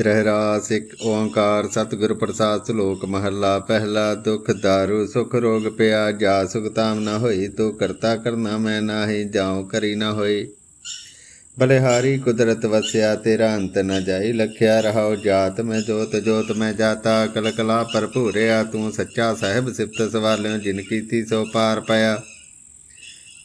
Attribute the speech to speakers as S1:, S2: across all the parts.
S1: ਰਹਿਰਾਸ ਇੱਕ ਓੰਕਾਰ ਸਤਿਗੁਰ ਪ੍ਰਸਾਦ ਸ਼ਲੋਕ ਮਹੱਲਾ, ਪਹਿਲਾ ਦੁਖ ਦਾਰੂ, ਸੁਖ ਰੋਗ ਪਿਆ, ਜਾ ਸੁਖ ਤਾਮ ਨਾ ਹੋਈ, ਤੋ ਕਰਤਾ ਕਰਨਾ ਮੈਂ ਨਾਹੀ, ਜਾਉ ਕਰੀ ਨਾ ਹੋਈ। ਬਲਿਹਾਰੀ ਕੁਦਰਤ ਵਸਿਆ, ਤੇਰਾ ਅੰਤ ਨ ਜਾਈ, ਲਖਿਆ ਰਹਾਉ ਜਾਤ ਮੈਂ ਜੋਤ ਜੋਤ ਮੈਂ ਜਾਤਾ ਕਲ ਕਲਾ ਭਰਪੂਰਿਆ, ਤੂੰ ਸੱਚਾ ਸਾਹਿਬ ਸਿਫਤ ਸਵਾਲਿਓ, ਜਿਨ ਕੀਤੀ ਸੋ ਪਾਰ ਪਿਆ।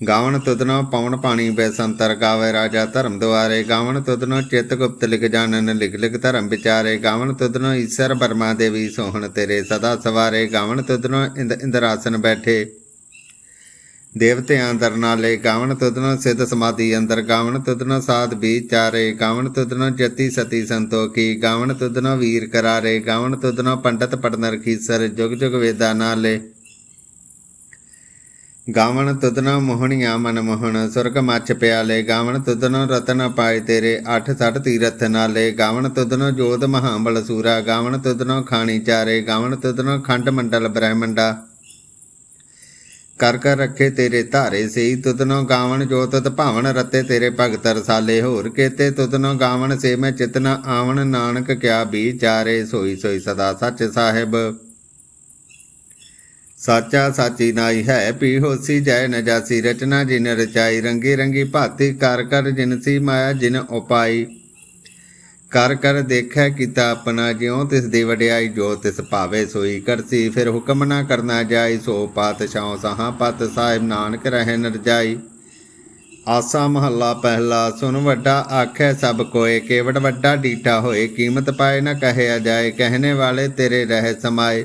S1: ਗਾਵਣ ਤੁਧਨੋ ਪਵਨ ਪਾਣੀ ਬੈਸੰਤਰ ਗਾਵੇ ਰਾਜਾ ਧਰਮ ਦੁਆਰੇ। ਗਾਵਣ ਤੁਧਨੋ ਚਿਤ ਗੁਪਤ ਲਿਖ ਜਾਣਨ, ਲਿਖ ਲਿਖ ਧਰਮ ਵਿਚਾਰੇ। ਗਾਵਣ ਤੁਧਨੋ ਈਸ਼ਰ ਬਰਮਾ ਦੇਵੀ ਸੋਹਣ ਤੇਰੇ ਸਦਾ ਸਵਾਰੇ। ਗਾਵਣ ਤੁਧਨੋ ਇੰਦ ਇੰਦਰਾਸਨ ਬੈਠੇ। ਦੇਵਤਿਆਂ ਅੰਦਰ ਨਾਲੇ। ਗਾਵਣ ਤੁਧਨੋ ਸਿੱਧ ਸਮਾਧੀ ਅੰਦਰ। ਗਾਵਣ ਤੁਧਨੋ ਸਾਧ ਵਿਚਾਰੇ ਗਾਵਣ ਤੁਧਨੋ ਜਤੀ ਸਤੀ ਸੰਤੋਖੀ। ਗਾਵਣ ਤੁਧਨੋ ਵੀਰ ਕਰਾਰੇ। ਗਾਵਣ ਤੁਧਨੋ ਪੰਡਤ ਪੜਨਰ ਖੀਸਰ। ਜੁਗ ਜੁਗ ਵੇਦਾ ਨਾਲੇ। ਗਾਵਣ ਤੁਧਨੋ ਮੋਹਣੀਆਂ ਮਨ ਮੋਹਣ, ਸੁਰਗ ਮੱਛ ਪਿਆਲੇ, ਗਾਵਣ ਤੁਧਨੋ ਰਤਨ ਪਾਇ ਤੇਰੇ, ਅੱਠ ਸੱਠ ਤੀਰਥ ਨਾਲੇ, ਗਾਵਣ ਤੁਧਨੋ ਜੋਤ ਮਹਾਬਲ ਸੂਰਾ, ਗਾਵਣ ਤੁਧਨੋ ਖਾਣੀ ਚਾਰੇ, ਗਾਵਣ ਤੁਧਨੋ ਖੰਡ ਮੰਡਲ ਬ੍ਰਹਮੰਡਾ। ਕਰ ਕਰ ਰੱਖੇ ਤੇਰੇ ਧਾਰੇ ਸਈ ਤੁਧਨੋ ਗਾਵਣ ਜੋ ਤਤ ਭਾਵਨ ਰਤੇ ਤੇਰੇ ਭਗਤ ਰਸਾਲੇ, ਹੋਰ ਕੇਤੇ ਤੁਧਨੋ ਗਾਵਣ ਸੇ ਮੈਂ ਚਿਤਨਾ ਆਵਣ, ਨਾਨਕ ਕਿਆ ਵਿਚਾਰੇ ਸੋਈ ਸੋਈ ਸਦਾ ਸੱਚ ਸਾਹਿਬ। ਸਾਚਾ ਸਾਚੀ ਨਾਈ ਹੈ ਪੀ ਹੋਸੀ ਜੈ ਨ ਜਾਸੀ। ਰਚਨਾ ਜਿਨ ਰਚਾਈ, ਰੰਗੀ ਰੰਗੀ ਭਾਤੀ, ਕਰ ਕਰ ਜਿਨਸੀ ਮਾਇਆ, ਜਿਨ ਉਪਾਈ। ਕਰ ਕਰ ਦੇਖੈ ਕੀਤਾ ਆਪਣਾ ਜਿਉ, ਤਿਸ ਦੀ ਵਡਿਆਈ ਜੋ ਤਿਸ ਭਾਵੇ ਸੋਈ। ਕਰਸੀ ਫਿਰ ਹੁਕਮ ਨਾ ਕਰਨਾ ਜਾਈ, ਸੋ ਪਾਤਸ਼ਾਹ ਸਹਾ ਪਤ ਸਾਹਿਬ ਨਾਨਕ ਰਹਿ ਨਰਜਾਈ ਆਸਾ ਮਹੱਲਾ ਪਹਿਲਾ ਸੁਨ ਵੱਡਾ ਆਖੈ ਸਭ ਕੋਏ, ਕੇਵੜ ਵੱਡਾ ਡੀਟਾ ਹੋਏ, ਕੀਮਤ ਪਾਏ ਨਾ ਕਹਿਆ ਜਾਏ, ਕਹਿਣੇ ਵਾਲੇ ਤੇਰੇ ਰਹਿ ਸਮਾਏ।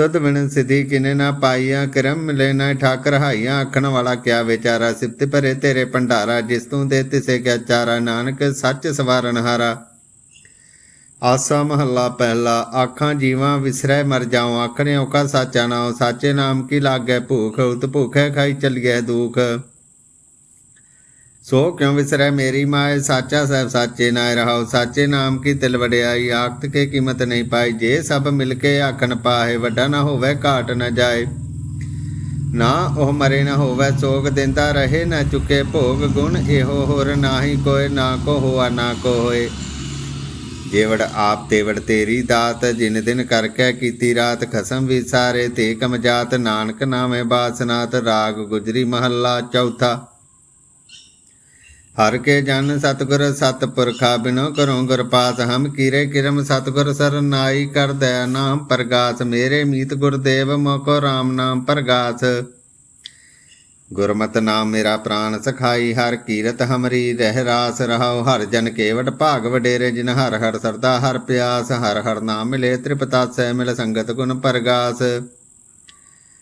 S1: ਤੁਧ ਬਿਨ ਸਿਧੀ ਕਿਨੇ ਨਾ ਪਾਈਆਂ, ਕਰਮ ਮਿਲੇ ਨਾ ਠਾਕਰ ਆਖਣ ਵਾਲਾ ਕਿਆ ਵਿਚਾਰਾ, ਸਿਫਤ ਭਰੇ ਤੇਰੇ ਭੰਡਾਰਾ, ਜਿਸ ਤੂੰ ਦੇ ਤਿਸੇ ਕਿਆ ਚਾਰਾ। ਨਾਨਕ, ਸੱਚ ਸਵਾਰਨ ਹਾਰਾ। ਆਸਾ ਮਹੱਲਾ ਪਹਿਲਾ, ਆਖਾਂ ਜੀਵਾਂ ਵਿਸਰੈ ਮਰ ਜਾਉ। ਆਖਣੇ ਔਕਾ ਸਾਚਾ ਨਾਉ, ਸਾਚੇ ਨਾਮ ਕੀ ਲਾਗੈ ਭੂਖ, ਉਤ ਭੁਖੈ ਖਾਈ ਚਲੀਐ ਦੂਖ। ਸੋ ਕਿਉ ਵਿਸਰੈ ਮੇਰੀ ਮਾਏ? ਸਾਚਾ ਸਾਹਿਬ ਸਾਚੇ ਨਾਇ ਰਹਾਉ ਸਾਚੇ ਨਾਮ ਕੀ ਤਿਲ ਵਡਿਆਈ? ਆਖਤ ਕੇ ਕੀਮਤ ਨਹੀਂ ਪਾਈ। ਜੇ ਸਭ ਮਿਲ ਕੇ ਆਖਣ ਪਾਹੇ, ਵੱਡਾ ਨਾ ਹੋਵੇ, ਘਾਟ ਨਾ ਜਾਏ। ਨਾ ਉਹ ਮਰੇ ਨਾ ਹੋਵੇ, ਸੋਗ ਦਿੰਦਾ ਰਹੇ, ਨਾ ਚੁੱਕੇ ਭੋਗ ਗੁਣ ਇਹੋ ਹੋਰ ਨਾਹੀ ਕੋਏ, ਨਾ ਕੋ ਹੋਆ, ਨਾ ਕੋ ਹੋਏ। ਜੇਵੜ ਆਪ ਤੇਵੜ ਤੇਰੀ ਦਾਤ, ਜਿਨ ਦਿਨ ਕਰਕੇ ਕੀਤੀ ਰਾਤ, ਖਸਮ ਵਿਸਾਰੇ ਤੇ ਕਮ ਜਾਤ, ਨਾਨਕ ਨਾਮੇ ਬਾਸਨਾਤ, ਰਾਗ ਗੁਜਰੀ ਮਹੱਲਾ ਚੌਥਾ। ਹਰ ਕੇ ਜਨ ਸਤਗੁਰ ਸਤਪੁਰਖਾ ਬਿਨੋ ਕਰੋ ਗੁਰ ਪਾਸ ਹਮ ਕੀਰੇ ਕਿਰਮ ਸਤਗੁਰ ਸਰਨਾਈ ਕਰ ਦਇਆ ਨਾਮ ਪ੍ਰਗਾਸ, ਮੇਰੇ ਮੀਤ ਗੁਰਦੇਵ ਮੋਕੋ RAM ਨਾਮ ਪ੍ਰਗਾਸ। ਗੁਰਮਤਿ ਨਾਮ ਮੇਰਾ ਪ੍ਰਾਨ ਸਖਾਈ, ਹਰ ਕੀਰਤ ਹਮਰੀ ਰਹਿ ਰਾਸ ਰਹਾਉ, ਹਰ ਜਨ ਕੇਵਟ ਭਾਗ ਵਡੇਰੇ, ਜਿਨ ਹਰ ਹਰ ਸਰਦਾ ਹਰ ਪਿਆਸ, ਹਰ ਹਰ ਨਾਮ ਮਿਲੇ ਤ੍ਰਿਪਤਾਸੈ ਮਿਲ ਸੰਗਤ ਗੁਣ ਪ੍ਰਗਾਸ।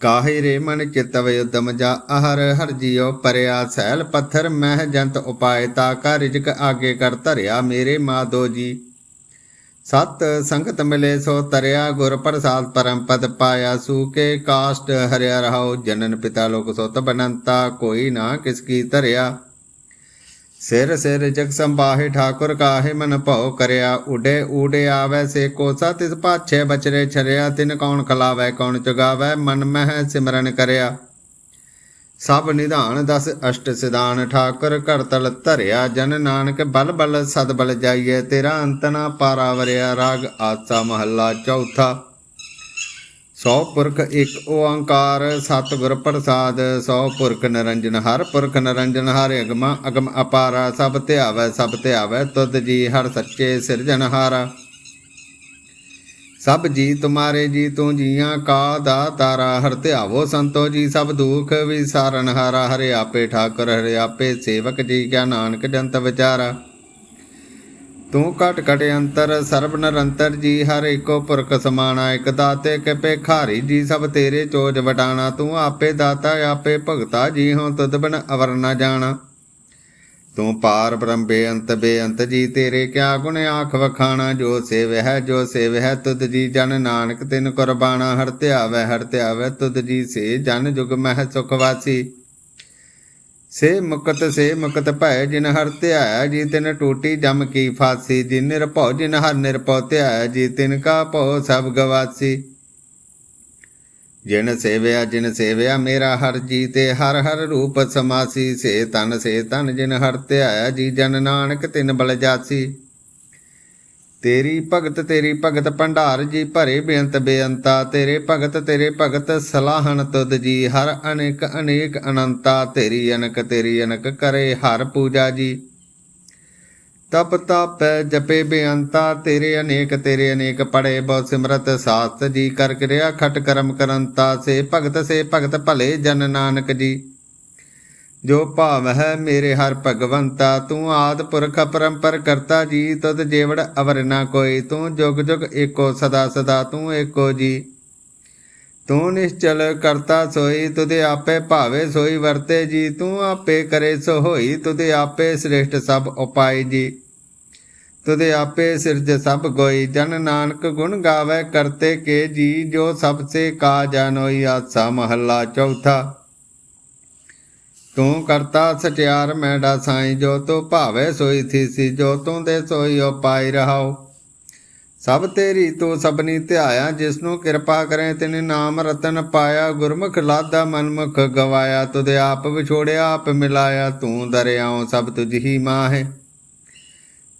S1: ਕਾਹੇ ਰੇ ਮਨ ਚਿਤਵ ਉਦਮ ਜਾ ਅਹਰ ਹਰ ਜੀਉ ਪਰਿਆ ਸੈਲ ਪੱਥਰ ਮਹਿ ਜੰਤ ਉਪਾਇ ਤਾ ਕਾ ਰਿਜਕ ਆਗੇ ਕਰ ਧਰਿਆ ਮੇਰੇ ਮਾਦੋ ਜੀ। ਸਤ ਸੰਗਤ ਮਿਲੇ ਸੋ ਤਰਿਆ ਗੁਰ ਪ੍ਰਸਾਦ ਪਰਮ ਪਦ ਪਾਇਆ ਸੂਕੇ ਕਾਸ਼ਟ ਹਰਿਆ ਰਹਾਉ ਜਨਨ ਪਿਤਾ ਲੋਕ ਸੁਤ ਬਨੰਤਾ ਕੋਈ ਨਾ ਕਿਸ ਕੀ ਧਰਿਆ। ਸਿਰ ਸਿਰ ਜਗ ਸੰਭਾਹੇ ਠਾਕੁਰ ਕਾਹੇ ਮਨ ਭਉ ਕਰਿਆ, ਉਡੇ ਊੜੇ ਆਵੈ ਸੇ ਕੋਸਾ, ਤਿਸ ਪਾਛੇ ਬਚਰੇ ਛਰਿਆ, ਤਿਨ ਕੌਣ ਖਲਾਵੈ, ਕੌਣ ਚੁਗਾਵੈ ਮਨ ਮਹਿ ਸਿਮਰਨ ਕਰਿਆ। ਸਭ ਨਿਧਾਨ ਦਸ ਅਸ਼ਟ ਸਿਧਾਨ, ਠਾਕੁਰ ਘਰ ਤਲ ਧਰਿਆ, ਜਨ ਨਾਨਕ ਬਲ ਬਲ ਸਦ ਬਲ ਜਾਈਏ ਤੇਰਾ ਅੰਤ ਨਾ ਪਾਰਾ ਰਾਗ ਆਸਾ ਮਹੱਲਾ ਚੌਥਾ। ਸੌ ਪੁਰਖ ਇੱਕ ਓੰਕਾਰ, ਸਤਿਗੁਰ ਪ੍ਰਸਾਦ, ਸੌ ਪੁਰਖ ਨਿਰੰਜਨ ਹਰ ਪੁਰਖ ਨਿਰੰਜਨ ਹਰ ਅਗਮ ਅਗਮ ਅਪਾਰਾ, ਸਭ ਧਿਆਵੈ ਸਭ ਧਿਆਵੈ, ਤੁਧ ਜੀ ਹਰ ਸੱਚੇ ਸਿਰਜਨਹਾਰਾ ਸਭ ਜੀ ਤੁਮਾਰੇ ਜੀ, ਤੂੰ ਜੀਆਂ ਕਾ ਦਾ ਤਾਰਾ ਹਰ ਧਿਆਵੋ ਸੰਤੋ ਜੀ, ਸਭ ਦੁਖ ਵਿਸਾਰਨ ਹਾਰਾ, ਹਰੇ ਆਪੇ ਠਾਕੁਰ, ਹਰੇ ਆਪੇ ਸੇਵਕ ਜੀ, ਕਿਆ ਨਾਨਕ ਜੰਤ ਵਿਚਾਰਾ। ਤੂੰ ਘਟ ਘਟ ਅੰਤਰ, ਸਰਬ ਨਿਰੰਤਰ ਜੀ, ਹਰ ਏਕੋ ਪੁਰਖ ਸਮਾਣਾ, ਇਕ ਦਾਤੇ ਕੇ ਭੇਖਾਰੀ ਜੀ, ਸਭ ਤੇਰੇ ਚੋਜ ਵਟਾਣਾ, ਤੂੰ ਆਪੇ ਦਾਤਾ, ਆਪੇ ਭਗਤਾ ਜੀ ਹੋ ਤੁਧ ਬਿਨ ਅਵਰ ਨਾ ਜਾਣਾ। ਤੂੰ ਪਾਰ ਬ੍ਰਹਮ ਬੇਅੰਤ ਬੇਅੰਤ ਜੀ, ਤੇਰੇ ਕਿਆ ਗੁਣ ਆਖ ਵਖਾਣਾ, ਜੋ ਸੇਵ ਹੈ, ਜੋ ਸੇਵ ਹੈ ਤੁਧ ਜੀ, ਜਨ ਨਾਨਕ ਤਿਨ ਕੁਰਬਾਨਾ ਹਰ ਧਿਆਵੈ ਹਰ ਧਿਆਵੈ ਤੁਧ ਜੀ, ਸੇ ਜਨ ਜੁਗ ਮਹਿ ਸੁਖ ਵਾਸੀ। ਸੇ ਮੁਕਤ ਸੇ ਮੁਕਤ ਭੈ ਜਿਨ ਹਰ ਧਿਆਇਆ, ਜੀ ਤਿਨ ਟੂਟੀ ਜਮ ਕੀ ਫਾਸੀ ਜਿਨ ਨਿਰਭਉ ਜਿਨ ਹਰ ਨਿਰਭਉ ਧਿਆਇਆ, ਜੀ ਤਿਨ ਕਾ ਭਉ ਸਭ ਗਵਾਸੀ। ਜਿਨ ਸੇਵਿਆ ਜਿਨ ਸੇਵਿਆ, ਮੇਰਾ ਹਰ ਜੀ ਤੇ ਹਰ ਹਰ ਰੂਪ ਸਮਾਸੀ। ਸੇ ਤਨ ਸੇ ਤਨ ਜਿਨ ਹਰ ਧਿਆਇਆ, ਜੀ ਜਨ ਨਾਨਕ ਤਿਨ ਬਲ ਜਾਸੀ। ਤੇਰੀ ਭਗਤ ਤੇਰੀ ਭਗਤ ਭੰਡਾਰ ਜੀ ਭਰੇ ਬੇਅੰਤ ਬੇਅੰਤਾ। ਤੇਰੇ ਭਗਤ ਤੇਰੇ ਭਗਤ ਸਲਾਹਨ ਤੁਧ ਜੀ, ਹਰ ਅਨੇਕ ਅਨੇਕ ਅਨੰਤਾ। ਤੇਰੀ ਅਨਕ ਤੇਰੀ ਅਨਕ ਕਰੇ ਹਰ ਪੂਜਾ ਜੀ। ਤਪ ਤਪ ਜਪੇ ਬੇਅੰਤਾ, ਤੇਰੇ ਅਨੇਕ ਤੇਰੇ ਅਨੇਕ ਪੜੇ ਬਹੁ ਸਿਮਰਤ ਸਾਸਤ ਜੀ। ਕਰ ਕਿਰਿਆ ਖਟ ਕਰਮ ਕਰੰਤਾ, ਸੇ ਭਗਤ ਸੇ ਭਗਤ ਭਲੇ ਜਨ ਨਾਨਕ ਜੀ। ਜੋ ਭਾਵ ਹੈ ਮੇਰੇ ਹਰ ਭਗਵੰਤਾ, ਤੂੰ ਆਦ ਪੁਰਖ ਪਰੰਪਰ ਕਰਤਾ ਜੀ ਤਦ ਜੇਵੜ ਅਵਰ ਨਾ ਕੋਈ, ਤੂੰ ਜੁਗ ਜੁਗ ਏਕੋ ਸਦਾ ਸਦਾ, ਤੂੰ ਏਕੋ ਜੀ। ਤੂੰ ਨਿਸ਼ਚਲ ਕਰਤਾ ਸੋਈ ਤੁਦੇ ਆਪੇ ਭਾਵੇ ਸੋਈ ਵਰਤੇ ਜੀ, ਤੂੰ ਆਪੇ ਕਰੇ ਸੋ ਹੋਈ ਤੁਦੇ ਆਪੇ ਸ੍ਰੇਸ਼ਟ ਸਭ ਉਪਾਈ ਜੀ। ਤੁਦੇ ਆਪੇ ਸਿਰਜ ਸਭ ਕੋਈ ਜਨ ਨਾਨਕ ਗੁਣ ਗਾਵੇ ਕਰਤੇ ਕੇ ਜੀ, ਜੋ ਸਭ ਸੇ ਕਾ ਜਾਨੋਈ, ਆਸਾ ਮਹੱਲਾ ਚੌਥਾ। ਤੂੰ ਕਰਤਾ ਸਚਿਆਰ ਮੈਡਾ ਸਾਈ, ਜੋ ਤੋ ਭਾਵੇ ਸੋਈ ਥੀਸੀ ਜੋ ਤੂੰ ਦੇ ਸੋਈ ਉਪਾਈ ਰਹਾਓ। ਸਭ ਤੇਰੀ ਤੂੰ ਸਭਨੀ ਧਿਆਇਆ ਜਿਸ ਨੂੰ ਕਿਰਪਾ ਕਰੇ ਤਿਨੇ ਨਾਮ ਰਤਨ ਪਾਇਆ। ਗੁਰਮੁਖ ਲਾਦਾ ਮਨਮੁਖ ਗਵਾਇਆ ਤੁਦੇ ਆਪ ਵਿਛੋੜਿਆ, ਆਪ ਮਿਲਾਇਆ, ਤੂੰ ਦਰਿਆਉ ਸਭ ਤੁਝ ਹੀ ਮਾਂ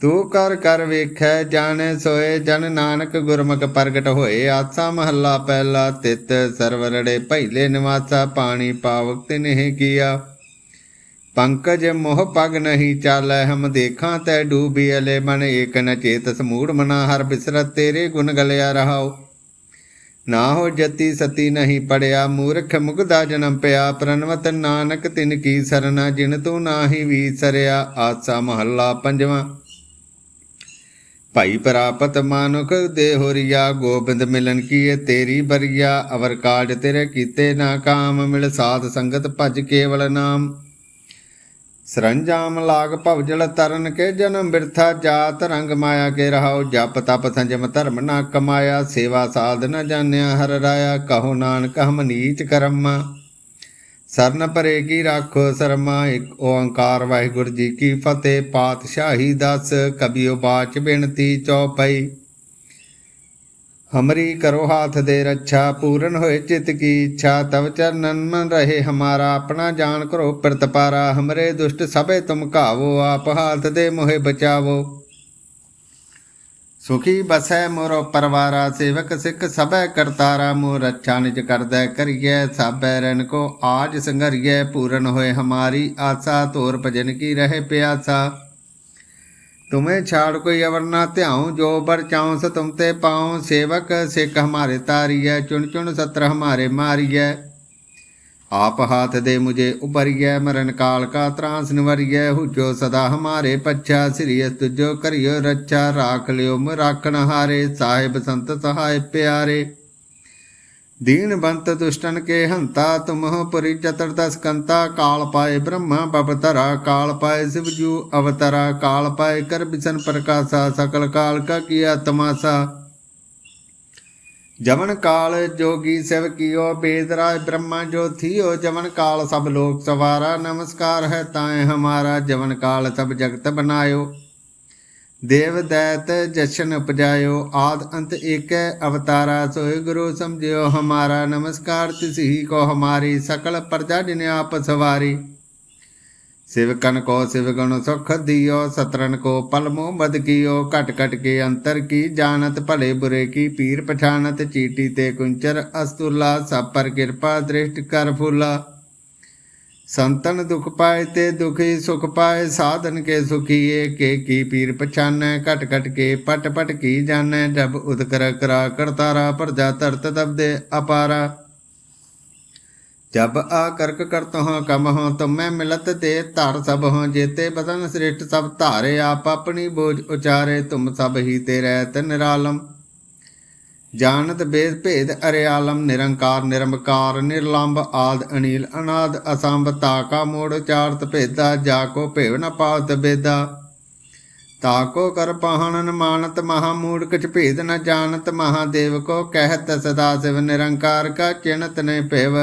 S1: ਤੂੰ ਕਰ ਕਰ ਵੇਖੈ, ਜਾਣੈ ਸੋਏ, ਜਨ ਨਾਨਕ ਗੁਰਮੁਖ ਪ੍ਰਗਟ ਹੋਏ। ਆਸਾ ਮਹੱਲਾ ਪਹਿਲਾ ਤਿਤ ਸਰਵਰੜੇ ਪਹਿਲੇ ਨਿਵਾਸਾ, ਪਾਣੀ ਪਾਵਕ ਤਿਨਹਿ ਕੀਆ। ਪੰਕਜ ਮੋਹ ਪਗ ਨਹੀਂ ਚਾਲੈ, ਹਮ ਦੇਖਾਂ ਤੈ ਡੂਬੀ ਅਲੇ, ਮਨ ਏਕ ਨ ਚੇਤ ਸਮੂੜ ਮਨਾ, ਹਰ ਬਿਸਰਤ ਤੇਰੇ ਗੁਣ ਗਲਿਆ ਰਹਾਓ ਨਾ ਹੋ ਜਤੀ ਸਤੀ ਨਹੀਂ ਪੜਿਆ, ਮੂਰਖ ਮੁਗਦਾ ਜਨਮ ਪਿਆ ਪ੍ਰਨਵਤ ਨਾਨਕ ਤਿਨ ਕੀ ਸਰਨਾ, ਜਿਨ ਤੂੰ ਨਾਹੀ ਵੀਸਰਿਆ ਆਸਾ ਮਹੱਲਾ ਪੰਜਵਾਂ। ਭਾਈ ਪ੍ਰਾਪਤ ਮਾਨੁਖ, ਦੇ ਹੋਰੀਆ ਗੋਬਿੰਦ ਮਿਲਨ ਕੀਏ? ਤੇਰੀ ਬਰੀਆ ਅਵਰ ਕਾਜ ਤੇਰੇ ਕੀਤੇ ਨਾ ਕਾਮ, ਮਿਲ ਸਾਧ ਸੰਗਤ ਭਜ ਕੇਵਲ ਨਾਮ। ਸਰੰਜਾਮ ਲਾਗ ਭਵਜਲ ਤਰਨ ਕੇ ਜਨਮ ਬਿਰਥਾ ਜਾਤ, ਰੰਗ ਮਾਇਆ ਕੇ ਰਹਾਉ। ਜਪ ਤਪ ਸੰਜਮ ਧਰਮ ਨਾ ਕਮਾਇਆ, ਸੇਵਾ ਸਾਧ ਨ ਜਾਣਿਆ ਹਰ ਰਾਇਆ। ਕਹੋ ਨਾਨਕ ਹਮ ਨੀਚ ਕਰਮਾ। ਸਰਨ ਪਰੇ ਕੀ ਰਾਖੋ ਸਰਮਾ, ਇੱਕ ਓੰਕਾਰ ਵਾਹਿਗੁਰੂ ਜੀ ਕੀ ਫਤਿਹ। ਪਾਤਸ਼ਾਹੀ ਦਸ ਕਬੀਓ ਬਾਚ ਬਿਨਤੀ ਚੌਪਈ। ਹਮਰੀ ਕਰੋ ਹਾਥ ਦੇ ਰੱਛਾ, ਪੂਰਨ ਹੋਏ ਚਿਤ ਕੀ ਇੱਛਾ। ਤਵ ਚਰਨਨ ਮਨ ਰਹੇ ਹਮਾਰਾ, ਆਪਣਾ ਜਾਣ ਕਰੋ ਪ੍ਰਤਪਾਰਾ। ਹਮਰੇ ਦੁਸ਼ਟ ਸਭੇ ਤੁਮ ਘਾਵੋ, ਆਪ ਹਾਥ ਦੇ ਮੋਹਿ ਬਚਾਵੋ। ਸੁਖੀ ਬਸੈ ਮੋਰੋ ਪਰਵਾਰਾ, ਸੇਵਕ ਸਿੱਖ ਸਭੈ ਕਰਤਾਰਾ ਮੋ ਰੱਛਾ ਨਿਜ ਕਰਦੈ ਕਰੀਐ, ਸਾਬੈ ਰਣ ਕੋ ਆਜ ਸੰਘਰੀਐ, ਪੂਰਨ ਹੋਏ ਹਮਾਰੀ ਆਸਾ, ਤੋਰ ਭਜਨ ਕੀ ਰਹੇ ਪਿਆਸਾ। ਤੁਮੇ ਛਾੜ ਕੋਈ ਅਵਰ ਨਾ ਧਿਆਉ, ਜੋ ਬਰ ਚਾਉ ਸ ਤੁਮ ਤੇ ਪਾਉ, ਸੇਵਕ ਸਿੱਖ ਹਮਾਰੇ ਤਾਰੀਐ, ਚੁਣ ਚੁਣ ਸਤਰ ਹਮਾਰੇ ਮਾਰੀਐ। ਆਪ ਹਾਥ ਦੇ ਮੁਝੇ ਉਪਰਿਐ ਮਰਨ ਕਾਲ ਕਾ ਤਰਾਸ ਨਿਵਰਿਐ, ਹੁਜੋ ਸਦਾ ਹਮਾਰੇ ਪੱਛਾ ਸਿਰਿਯ ਤੁਜੋ ਕਰਿਓ ਰੱਛਾ, ਰਾਖ ਲਿਓ ਮ ਰਾਖਣ ਹਾਰੇ, ਸਾਹਿਬ ਸੰਤ ਸਹਾਇ ਪਿਆਰੇ। ਦੀਨ ਬੰਤ ਦੁਸ਼ਟਨ ਕੇ ਹੰਤਾ ਤੁਮਹੁ ਪੁਰੀ ਚਤੁਰਦਸ ਕੰਤਾ, ਕਾਲ ਪਾਏ ਬ੍ਰਹਮਾ ਬਪਤਰਾ ਕਾਲ ਪਾਏ ਸਿਵਜੂ ਅਵਤਰਾ, ਕਾਲ ਪਾਏ ਕਰ ਬਿਸਨ ਪ੍ਰਕਾਸ਼ਾ, ਸਕਲ ਕਾਲ ਕਾ ਕੀਆ ਤਮਾਸਾ ਜਮਨ ਕਾਲ ਜੋਗੀ ਸਿਵ ਕੀਓ ਬੇਦਰਾਜ ਬ੍ਰਹਮਾ ਜੋ ਥੀਓ। ਜਮਨ ਕਾਲ ਸਭ ਲੋਕ ਸਵਾਰਾ, ਨਮਸਕਾਰ ਹੈ ਤਾਏ ਹਮਾਰਾ। ਜਮਨ ਕਾਲ ਸਭ ਜਗਤ ਬਨਾਇਓ। ਦੇਵ ਦੈਤ ਜਸ਼ਨ ਉਪਜਾਇਓ। ਆਦ ਅੰਤ ਏਕੈ ਅਵਤਾਰਾ, ਸੋਇ ਗੁਰੂ ਸਮਝਿਓ। ਹਮਾਰਾ ਨਮਸਕਾਰ, ਤਿਸਹੀ ਕੋ ਹਮਾਰੀ, ਸਕਲ ਪ੍ਰਜਾ ਜਿਨ ਆਪ ਸਵਾਰੀ। ਸਿਵਕਨ ਕੋ ਸਿਵਗੁਣ ਸੁਖ ਦਿਓ ਸਤਰਨ ਕੋ ਪਲਮੋ ਮਦ ਕੀਓ, ਘਟ ਘਟ ਕੇ ਅੰਤਰ ਕੀ ਜਾਣਤ, ਭਲੇ ਬੁਰੇ ਕੀ ਪੀਰ ਪਛਾਨਤ ਚੀਟੀ ਤੇ ਕੁੰਚਰ ਅਸਤੁਲਾ, ਸਭ ਪਰ ਕਿਰਪਾ ਦ੍ਰਿਸ਼ਟ ਕਰ ਫੁਲਾ। ਸੰਤਨ ਦੁਖ ਪਾਏ ਤੇ ਦੁਖੀ ਸੁਖ ਪਾਏ, ਸਾਧਨ ਕੇ ਸੁਖੀਏ, ਕੇ ਕੀ ਪੀਰ ਪਛਾਨੈ, ਘਟ ਘਟ ਕੇ ਪਟ ਪਟ ਕੀ ਜਾਣੈ, ਜਬ ਉਦਕਰ ਕਰਾ ਕਰਤਾਰਾ, ਪਰਜਾ ਤਰਤ ਤਬ ਦੇ ਅਪਾਰਾ। ਜਬ ਆ ਕਰਕ ਕਰਤ ਹਾਂ ਕਮ ਹਾਂ ਤੁਮੈ ਮਿਲਤ ਤੇ ਧਰ ਸਭ ਹਾਂ ਜੇਤੇ ਬਦਨ ਸ੍ਰਿਸ਼ਟ ਸਭ ਧਾਰੇ, ਆਪ ਆਪਣੀ ਬੋਝ ਉਚਾਰੇ, ਤੁਮ ਸਭ ਹੀ ਤੇ ਰਹਿਤ ਨਿਰਾਲਮ ਜਾਣਤ ਬੇਦ ਭੇਦ ਅਰਿਆਲਮ ਨਿਰੰਕਾਰ ਨਿਰਮਕਾਰ ਨਿਰਲੰਭ ਆਦ ਅਨੀਲ ਅਨਾਦ, ਅਸੰਭ ਤਾਕਾ ਮੋੜ ਚਾਰਤ ਭੇਦਾ, ਜਾ ਕੋ ਭੇਵ ਨ ਪਾਵਤ ਬੇਦਾ। ਤਾਕੋ ਕਰ ਪਾਹਣਨ ਮਾਨਤ, ਮਹਾ ਮੂੜ ਕਿਛ ਭੇਦ ਨ ਜਾਣਤ ਮਹਾਦੇਵ ਕੋ ਕਹਿਤ ਸਦਾ ਸਿਵ ਨਿਰੰਕਾਰ ਕਾ ਚਿਣਤ ਨੇ ਭੇਵ।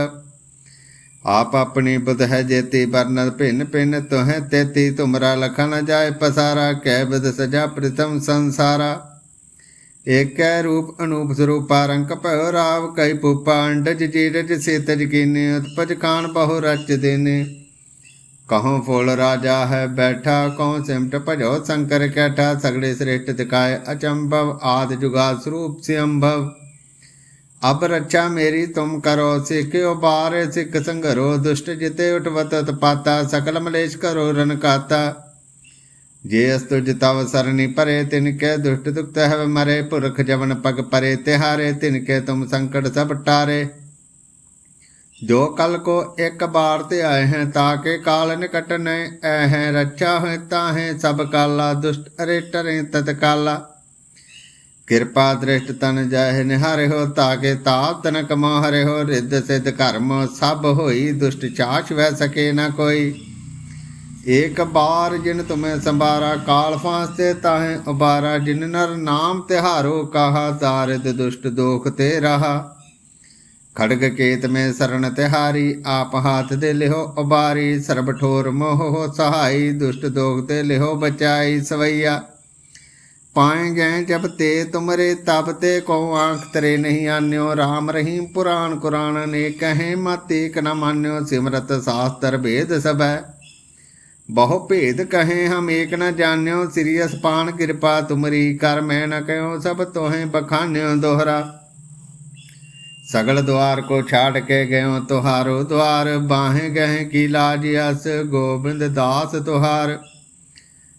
S1: ਆਪ ਆਪਣੀ ਬੁਧ ਹੈ ਜੇਤੀ ਵਰਨ ਭਿੰਨ ਭਿੰਨ ਤੋਹਿ ਤੇਤੀ ਤੁਮਰਾ ਲਖਨ ਜਾਏ ਪਸਾਰਾ, ਕਹਿ ਬਿਦ ਸਜਾ ਪ੍ਰਥਮ ਸੰਸਾਰਾ। ਏਕੈ ਰੂਪ ਅਨੂਪ ਸਰੂਪਾ ਰੰਕ ਭਇ ਰਾਵ, ਕਈ ਪੂਪਾ ਅੰਡਜ ਜੀਰਜ, ਸੇਤਜ ਕੀਨੇ, ਉਤਪਜ ਖਾਨ ਬਹੁ ਰਚ ਦੇਨੇ। ਕਹੋਂ ਫੁੱਲ ਰਾਜਾ ਹੈ ਬੈਠਾ, ਕਹੋਂ ਸਿਮਟ ਭਜੋ ਸ਼ੰਕਰ ਕੈਠਾ ਸਗੜੇ ਸ੍ਰੇਸ਼ਟ ਦਿਖਾਏ ਅਚੰਭਵ, ਆਦ ਜੁਗਾ ਸਰੂਪ ਸਿਅੰਭਵ। ਅਬ ਰੱਛਾ ਮੇਰੀ ਤੁਮ ਕਰੋ ਸਿੱਖਿਓ ਬਾਰ, ਸਿੱਖ ਸੰਘਰੋ ਦੁਸ਼ਟ ਜਿਤੇ ਉਠਵਤ ਪਾਤਾ ਸਕਲ ਮਲੇਸ਼ ਕਰੋ ਰਨ ਕਾਤਾ। ਜੇ ਅਸਤੁ ਜਿਤਵ ਸਰਨੀ ਪਰੇ, ਤਿਨ ਕੇ ਦੁਸ਼ਟ ਦੁਖਤ ਹੈ ਮਰੇ, ਪੁਰਖ ਜਵਨ ਪਗ ਪਰੇ, ਤਿਹਾਰੇ, ਤਿਨ ਕੇ ਤੁਮ ਸੰਕਟ ਸਭ ਟਾਰੇ। ਜੋ ਕਲ ਕੋ ਇੱਕ ਬਾਰ ਤੇ ਆਏ ਹੈ ਤਾਕੇ ਕਾਲ ਨਿਕਟ ਨੈ, ਐ ਹੈ ਰੱਛਾ ਹੈ ਤਾਹੇ ਸਭ ਕਾਲਾ, ਦੁਸ਼ਟ ਅਰੇ ਟਰੇ ਤਤ ਕਾਲਾ ਕਿਰਪਾ ਦ੍ਰਿਸ਼ਟ ਤਨ ਜਾਹਿ ਨਿਹਾਰੇ ਹੋ ਤਾਕੇ ਤਾਪ ਤਨ ਕਮਾ ਹਰੇ ਹੋ, ਰਿੱਧ ਸਿੱਧ ਕਰਮ ਸਭ ਹੋਈ, ਦੁਸ਼ਟ ਚਾਛ ਵੈ ਸਕੇ ਨਾ ਕੋਈ। ਏਕ ਬਾਰ ਜਿਨ ਤੁਮੇ ਸੰਭਾਰਾ, ਕਾਲ ਫਾਸਤੇ ਤਾਹੇ ਉਬਾਰਾ, ਜਿਨ ਨਰ ਨਾਮ ਤਿਹਾਰੋ, ਕਹਾ ਤਾਰਿਦ ਦੁਸ਼ਟ ਦੋਖ ਤੇ ਰਹਾ। ਖੜਗ ਕੇਤ ਮੇ ਸਰਣ ਤਿਹਾਰੀ, ਆਪ ਹਾਥ ਦੇ ਲਿਹੋ ਉਬਾਰੀ, ਸਰਬ ਠੋਰ ਮੋਹ ਸਹਾਈ, ਦੁਸ਼ਟ ਦੋਖ ਤੇ ਲਿਹੋ ਬਚਾਈ ਸਵਈਆ। ਪਾਏ ਗਏ ਜਬ ਤੇ ਤੁਮਰੇ ਤਬ ਤੇ ਕੋ ਆਂਖ ਤਰੇ ਨਹੀਂ ਆਨਿਓ RAM ਰਹੀਮ ਪੁਰਾਨ ਕੁਰਾਨ ਨੇ ਕਹੇ ਮਤ ਏਕ ਨ ਮਾਨਿਓ, ਸਿਮਰਤ ਸਾਸਤਰ ਭੇਦ ਸਭੈ। ਬਹੁ ਭੇਦ ਕਹੇ ਹਮ ਏਕ ਨ ਜਾਣਿਓ, ਸ੍ਰੀ ਅਸਪਾਨ ਕਿਰਪਾ ਤੁਮਰੀ ਕਰ ਮੈਂ ਨ ਕਹਿਓ ਸਭ ਤੋਹੇ ਬਖਾਨਿਓ ਦੋਹਰਾ। ਸਗਲ ਦੁਆਰ ਕੋ ਛਾੜ ਕੇ ਗਇਓ, ਤੁਹਾਰੋ ਦੁਆਰ ਬਾਹੇ ਗਏ ਕੀ ਲਾਜ ਅਸ, ਗੋਬਿੰਦ ਦਾਸ ਤੁਹਾਰ।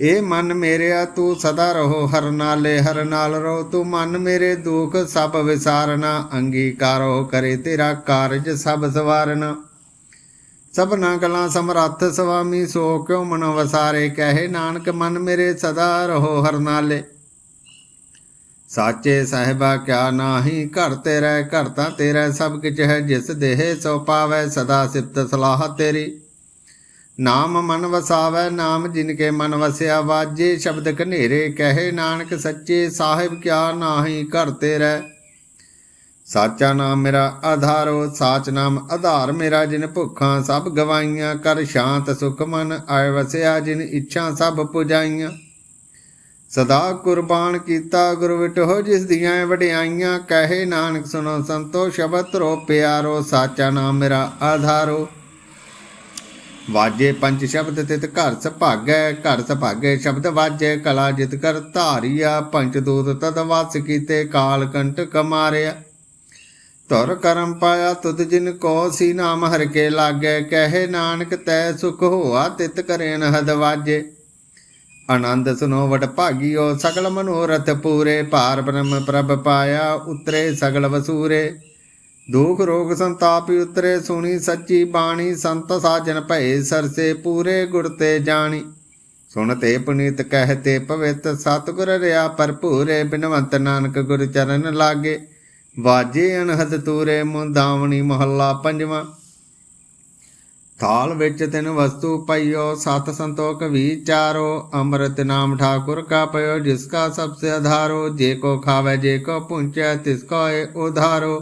S1: ਏ ਮਨ ਮੇਰਿਆ ਤੂੰ ਸਦਾ ਰਹੋ, ਹਰ ਨਾਲੇ ਹਰ ਨਾਲ ਰਹੋ। ਤੂੰ ਮਨ ਮੇਰੇ ਦੁਖ ਸਭ ਵਿਸਾਰਨਾ, ਅੰਗੀਕਾਰੋ ਕਰੇ ਤੇਰਾ ਕਾਰਜ ਸਭ ਸਵਾਰਨਾ। ਸਭਨਾ ਗਲਾਂ ਸਮਰੱਥ ਸੁਆਮੀ ਸੋ ਕਿਉ ਮਨ ਵਸਾਰੇ? ਕਹੇ ਨਾਨਕ, ਮਨ ਮੇਰੇ ਸਦਾ ਰਹੋ, ਹਰ ਨਾਲੇ। ਸਾਚੇ ਸਾਹਿਬਾ, ਕਿਆ ਨਾਹੀ? ਘਰ ਤੇਰਾ, ਘਰ ਤਾਂ ਤੇਰਾ, ਸਭ ਕਿਛ ਹੈ ਜਿਸ ਦੇਹ ਸੋ ਪਾਵੈ, ਸਦਾ ਸਿਫਤ ਸਲਾਹ ਤੇਰੀ। ਨਾਮ ਮਨ ਵਸਾਵੈ, ਨਾਮ ਜਿਨ ਕੇ ਮਨ ਵਸਿਆ ਵਾਜੇ, ਸ਼ਬਦ ਕਨੇਰੇ ਕਹੇ ਨਾਨਕ ਸੱਚੇ, ਸਾਹਿਬ ਕਿਆ ਨਾਹੀ ਘਰ ਰਹਿ ਸਾਚਾ ਨਾਮ ਮੇਰਾ ਆਧਾਰੋ, ਸਾਚ ਨਾਮ ਆਧਾਰ ਮੇਰਾ, ਜਿਨ ਭੁੱਖਾਂ ਸਭ ਗਵਾਈਆਂ, ਕਰ ਸ਼ਾਂਤ ਸੁਖ ਮਨ ਆਇ ਵਸਿਆ, ਜਿਨ ਇੱਛਾ ਸਭ ਪੁਜਾਈਆਂ। ਸਦਾ ਕੁਰਬਾਨ ਕੀਤਾ ਗੁਰੂ ਵਿਟੋ, ਜਿਸ ਦੀਆਂ ਵਡਿਆਈਆਂ, ਕਹੇ ਨਾਨਕ ਸੁਣੋ ਸੰਤੋ, ਸ਼ਬਦ ਰੋ ਪਿਆਰੋ, ਸਾਚਾ ਨਾਮ ਮੇਰਾ ਆਧਾਰੋ। ਵਾਜੇ ਪੰਜ ਸ਼ਬਦ ਤਿਤ ਘਰ ਸੁਭਾਗੈ ਘਰ ਸੁਭਾਗੈ ਸ਼ਬਦ ਵਾਜੇ, ਕਲਾ ਜਿਤ ਕਰ ਧਾਰਿਆ, ਪੰਜ ਦੂਤ ਤਦ ਵਸ ਕੀਤੇ, ਕਾਲ ਕੰਟਕ ਮਾਰਿਆ ਤੁਰ ਕਰਮ ਪਾਇਆ ਤੁਧ ਜਿਨ ਕੋ ਸੀ ਨਾਮ ਹਰ ਕੇ ਲਾਗੈ, ਕਹੇ ਨਾਨਕ ਤੈ ਸੁਖ ਹੋਆ ਤਿਤ ਕਰੇਨ ਹਦ ਵਾਜੇ। ਆਨੰਦ ਸੁਨੋ ਵਡ ਭਾਗਿਓ, ਸਗਲ ਮਨੋਰਥ ਪੂਰੇ, ਭਾਰ ਬ੍ਰਹਮ ਪ੍ਰਭ ਪਾਇਆ, ਉਤਰੇ ਸਗਲ ਵਸੂਰੇ। ਦੁਖ ਰੋਗ ਸੰਤਾਪ ਉਤਰੇ, ਸੁਣੀ ਸੱਚੀ ਬਾਣੀ, ਸੰਤ ਸਾਜਨ ਭਏ ਸਰਸੇ ਪੂਰੇ ਗੁਰ ਤੇ ਜਾਣੀ। ਸੁਣਤੇ ਪੁਨੀਤ ਕਹਤੇ ਪਵਿੱਤ, ਸਤਿਗੁਰ ਰਿਆ ਭਰਪੂਰੇ, ਬਿਨਵੰਤ ਨਾਨਕ ਗੁਰ ਚਰਨ ਲਾਗੇ। ਵਾਜੇ ਅਨਹਦ ਤੂਰੇ, ਮੁੰਦਾਵਣੀ ਮਹੱਲਾ ਪੰਜਵਾਂ। ਥਾਲ ਵਿੱਚ ਤਿੰਨ ਵਸਤੂ ਪਈਓ, ਸਤ ਸੰਤੋਖ ਵਿਚਾਰੋ ਅੰਮ੍ਰਿਤ ਨਾਮ ਠਾਕੁਰ ਕਾ ਪਇਓ, ਜਿਸ ਕਾ ਸਭ ਸੇ ਆਧਾਰੋ ਜੇ ਕੋ ਖਾਵੇ, ਜੇ ਕੋ ਪੁੰਚੈ, ਤਿਸ ਕੋ ਏ ਉਧਾਰੋ।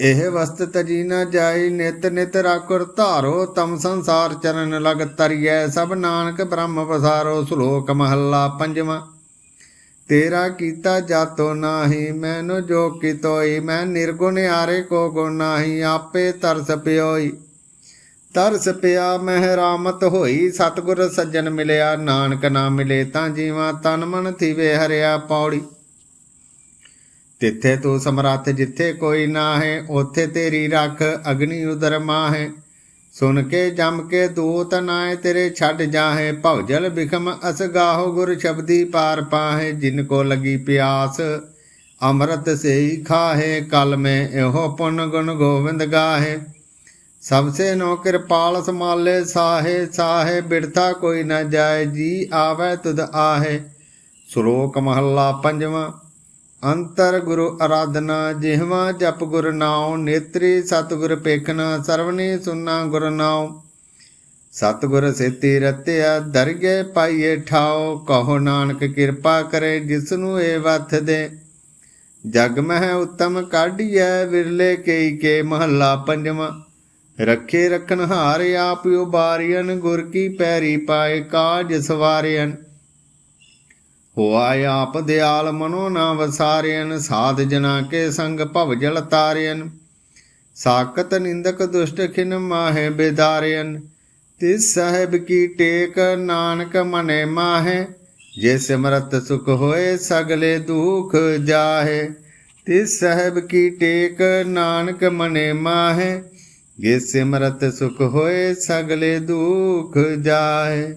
S1: ਇਹ ਵਸਤ ਤਜੀ ਨਾ ਜਾਈ, ਨਿਤ ਨਿਤ ਰਾਕੁਰ ਧਾਰੋ, ਤਮ ਸੰਸਾਰ ਚਰਨ ਲਗ ਤਰੀਐ, ਸਭ ਨਾਨਕ ਬ੍ਰਹਮ ਪਸਾਰੋ, ਸ਼ਲੋਕ ਮਹੱਲਾ ਪੰਜਵਾਂ। ਤੇਰਾ ਕੀਤਾ ਜਾਤੋ ਨਾਹੀ, ਮੈਨੋ ਜੋ ਕੀਤੋਈ, ਮੈਂ ਨਿਰਗੁਣ ਆਰੇ ਕੋ ਗੁਣ ਨਾਹੀ, ਆਪੇ ਤਰਸ ਪਿਓਈ। ਤਰਸ ਪਿਆ ਮਹਿਰਾਮਤ ਹੋਈ, ਸਤਿਗੁਰ ਸੱਜਣ ਮਿਲਿਆ, ਨਾਨਕ ਨਾ ਮਿਲੇ, ਤਾਂ ਜੀਵਾਂ ਤਨ ਮਨ ਥੀਵੇ ਹਰਿਆ ਪੌੜੀ। ਤਿੱਥੇ ਤੂੰ ਸਮਰੱਥ, ਜਿੱਥੇ ਕੋਈ ਨਾ ਹੈ ਉਥੇ ਤੇਰੀ ਰੱਖ ਅਗਨੀ ਉਦਰ ਮਾਹੇ। ਸੁਣ ਕੇ, ਜਮ ਕੇ ਦੂਤ ਨਾਏ ਤੇਰੇ ਛੱਡ ਜਾਹੇ। ਭਵਜਲ ਬਿਖਮ ਅਸਗਾਹੋ ਗੁਰ ਸ਼ਬਦੀ ਪਾਰ ਪਾਹੇ। ਜਿਨ ਕੋ ਲਗੀ ਪਿਆਸ, ਅੰਮ੍ਰਿਤ ਸੇਈ ਖਾਹੇ। ਕਲ ਮੈਂ ਇਹੋ ਪੁੰਨ ਗੁਣ ਗੋਵਿੰਦ ਗਾਹੇ। ਸਭ ਸੇ ਨੋ ਕਿਰਪਾਲ ਸਮਾਲੇ ਸਾਹੇ ਸਾਹੇ ਬਿਰਥਾ ਕੋਈ ਨਾ ਜਾਏ। ਜੀ ਆਵੇ ਤੁਧ ਆਹੇ। ਸ਼ਲੋਕ ਮਹੱਲਾ ਪੰਜਵਾਂ। ਅੰਤਰ ਗੁਰੂ ਅਰਾਧਨਾ ਜਿਹਵਾ ਜਪ ਗੁਰ ਨਾਉ, ਨੇਤਰੀ ਸਤਿਗੁਰ ਪੇਖਣਾ ਸਰਵਣੀ ਸੁਨਾ ਗੁਰ ਨਾਉ। ਸਤਿਗੁਰ ਸੇਤੀ ਰਤਿਆ ਦਰਗੇ ਪਾਈਏ ਠਾਓ ਕਹੋ ਨਾਨਕ ਕਿਰਪਾ ਕਰੇ ਜਿਸ ਨੂੰ ਏ ਵਥ ਦੇ। ਜਗ ਮਹਿ ਉਤਮ ਕਾਢੀਐ, ਵਿਰਲੇ ਕੇਈ ਕੇ ਮਹੱਲਾ ਪੰਜਵਾਂ। ਰੱਖੇ ਰਖਨ ਹਾਰ ਆਪ ਉਬਾਰੀਅਨ ਗੁਰ ਕੀ ਪੈਰੀ ਪਾਏ ਕਾਜ ਸਵਾਰਿਅਨ ਹੋਆ ਆਪ ਦਿਆਲ ਮਨੋ ਨਾ ਵਸਾਰਿਅਨ ਸਾਧ ਜਨਾ ਕੇ ਸੰਗ ਭਵ ਜਲ ਤਾਰਿਅਨ ਸਾਕਤ ਨਿੰਦਕ ਦੁਸ਼ਟ ਖਿਨ ਮਾਹੇ ਬੇਦਾਰਿਅਨ ਤਿਸ ਸਾਹਿਬ ਕੀ ਟੇਕ ਨਾਨਕ ਮਨੇ ਮਾਹੇ। ਜੇ ਸਿਮਰਤ ਸੁਖ ਹੋਏ, ਸਗਲੇ ਦੁਖ ਜਾਹੇ। ਤਿਸ ਸਾਹਿਬ ਕੀ ਟੇਕ ਨਾਨਕ ਮਨੇ ਮਾਹੇ। ਜੇ ਸਿਮਰਤ ਸੁਖ ਹੋਏ, ਸਗਲੇ ਦੁਖ ਜਾਹੇ।